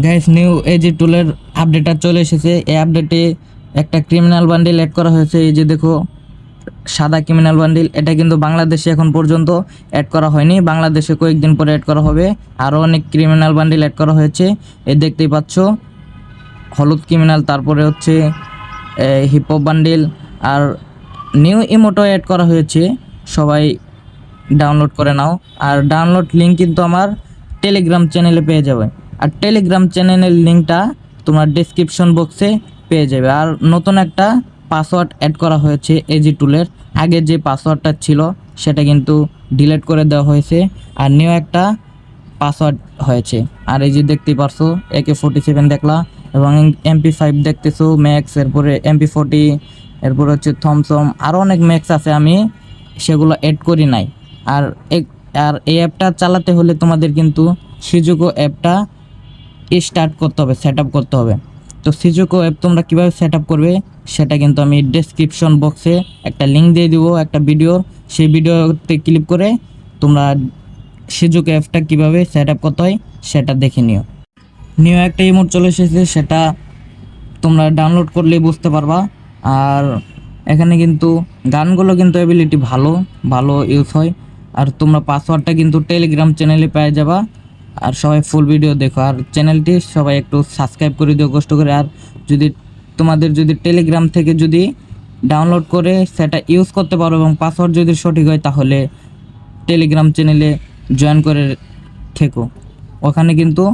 Guys new AG টুলের আপডেটটা চলে এসেছে। এই আপডেটে একটা ক্রিমিনাল বান্ডিল অ্যাড করা হয়েছে। এই যে দেখো, সাদা ক্রিমিনাল বান্ডিল এটা কিন্তু বাংলাদেশে এখন পর্যন্ত অ্যাড করা হয়নি। বাংলাদেশে কয়েকদিন পরে অ্যাড করা হবে। আরও অনেক ক্রিমিনাল বান্ডিল অ্যাড করা হয়েছে। এই দেখতেই পাচ্ছ, হলুদ ক্রিমিনাল তারপরে হচ্ছে হিপহপ বান্ডিল আর নিউ ইমোটো অ্যাড করা হয়েছে। সবাই ডাউনলোড করে নাও। আর ডাউনলোড লিঙ্ক কিন্তু আমার টেলিগ্রাম চ্যানেলে পেয়ে যাবে। আর টেলিগ্রাম চ্যানেলের লিঙ্কটা তোমার ডেসক্রিপশন বক্সে পেয়ে যাবে। আর নতুন একটা পাসওয়ার্ড অ্যাড করা হয়েছে এজি টুলের আগে যে পাসওয়ার্ডটা ছিল, সেটা কিন্তু ডিলিট করে দেওয়া হয়েছে। আর নিউ একটা পাসওয়ার্ড হয়েছে। আর এই যে দেখতে পারছ একে ফোর্টি সেভেন দেখলা এবং এমপি ফাইভ দেখতেছো ম্যাক্স এরপরে এমপি ফোর্টি এরপরে হচ্ছে থমসম আরও অনেক ম্যাক্স আছে আমি সেগুলো অ্যাড করি নাই। আর আর এই অ্যাপটা চালাতে হলে তোমাদের কিন্তু সিজুকো অ্যাপটা স্টার্ট করতে হবে সেট করতে হবে। তো সিজুকো অ্যাপ তোমরা কীভাবে সেট করবে, সেটা কিন্তু আমি ডেসক্রিপশন বক্সে একটা লিঙ্ক দিয়ে দিব, একটা ভিডিও সেই ভিডিওতে ক্লিক করে তোমরা সিজুকো অ্যাপটা কীভাবে সেট করতে হয়, সেটা দেখে নিও। নিউ একটা ইমোট চলে এসেছে, সেটা তোমরা ডাউনলোড করলেই বুঝতে পারবা। আর এখানে কিন্তু গানগুলো কিন্তু অ্যাবিলিটি ভালো ভালো ইউজ হয়। আর তোমরা পাসওয়ার্ডটা কিন্তু টেলিগ্রাম চ্যানেলে পেয়ে যাবা। আর সবাই ফুল ভিডিও দেখো। আর চ্যানেলটি সবাই একটু সাবস্ক্রাইব করে দিও, কষ্ট করে। আর যদি তোমাদের যদি টেলিগ্রাম থেকে যদি ডাউনলোড করে সেটা ইউজ করতে পারো এবং পাসওয়ার্ড যদি সঠিক হয়, তাহলে টেলিগ্রাম চ্যানেলে জয়েন করে থেকো। ওখানে কিন্তু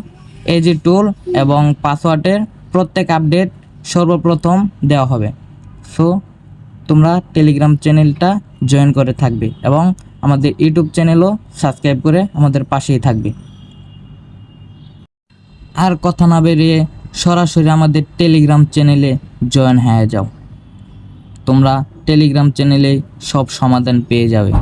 এজি টুল এবং পাসওয়ার্ডের প্রত্যেক আপডেট সর্বপ্রথম দেওয়া হবে। সো তোমরা টেলিগ্রাম চ্যানেলটা জয়েন করে থাকবে এবং আমাদের ইউটিউব চ্যানেলও সাবস্ক্রাইব করে আমাদের পাশেই থাকবে। আর কথা না বেরিয়ে সরাসরি আমাদের টেলিগ্রাম চ্যানেলে জয়েন হয়ে যাও। তোমরা টেলিগ্রাম চ্যানেলে সব সমাধান পেয়ে যাবে।